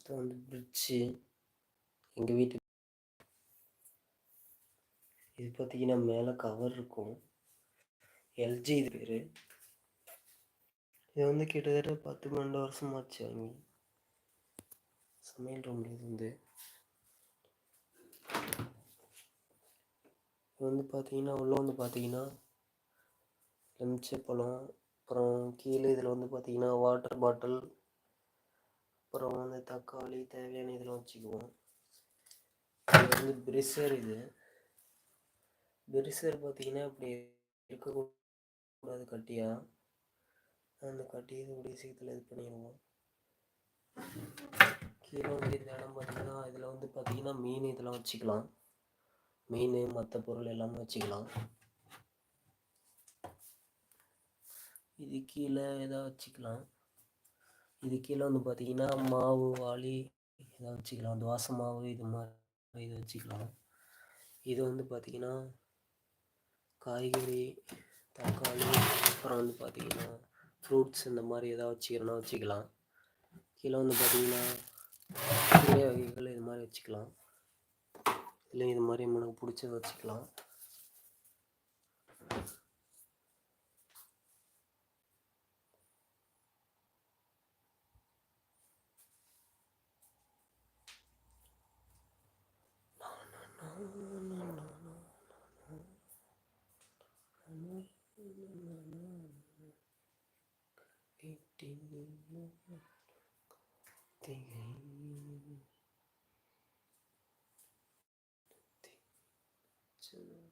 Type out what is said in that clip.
அடுத்து வந்து பிரிட்ஜு எங்கள் வீட்டு இது பார்த்தீங்கன்னா மேலே கவர் இருக்கும். எல்ஜி இது பேர். இது வந்து கிட்டத்தட்ட பத்து பன்னெண்டு வருஷமாச்சு வாங்கி சமையல் ரூம் இது வந்து. இது வந்து பார்த்தீங்கன்னா உள்ளே வந்து பார்த்தீங்கன்னா பழம் அப்புறம் கீழே இதில் வந்து பார்த்தீங்கன்னா வாட்டர் பாட்டில் அப்புறம் வந்து தக்காளி தேவையான இதெல்லாம் வச்சுக்குவோம். இது வந்து பிரிசர் இது. பிரிசர் பார்த்தீங்கன்னா இப்படி இருக்கக்கூடாது கட்டியாக அந்த கட்டியை இது கூடிய சீக்கிரத்தில் இது பண்ணிடுவோம். கீழே வந்து இந்த இடம் பார்த்தீங்கன்னா இதில் வந்து பார்த்தீங்கன்னா மீன் இதெல்லாம் வச்சுக்கலாம். மீன் மற்ற பொருள் எல்லாமே வச்சுக்கலாம். இது கீழே எதாவது வச்சுக்கலாம். இது கீழே வந்து பார்த்தீங்கன்னா மாவு வாளி எதாவது வச்சுக்கலாம். தோசை மாவு இது மாதிரி இது வச்சுக்கலாம். இது வந்து பார்த்தீங்கன்னா காய்கறி தக்காளி அப்புறம் வந்து பார்த்தீங்கன்னா ஃப்ரூட்ஸ் இந்த மாதிரி எதாவது வச்சுக்கிறோன்னா வச்சுக்கலாம். கீழே வந்து பார்த்தீங்கன்னா கீரை வகைகள் இது மாதிரி வச்சுக்கலாம். இல்லை இது மாதிரி நமக்கு பிடிச்சத வச்சுக்கலாம். Thank you.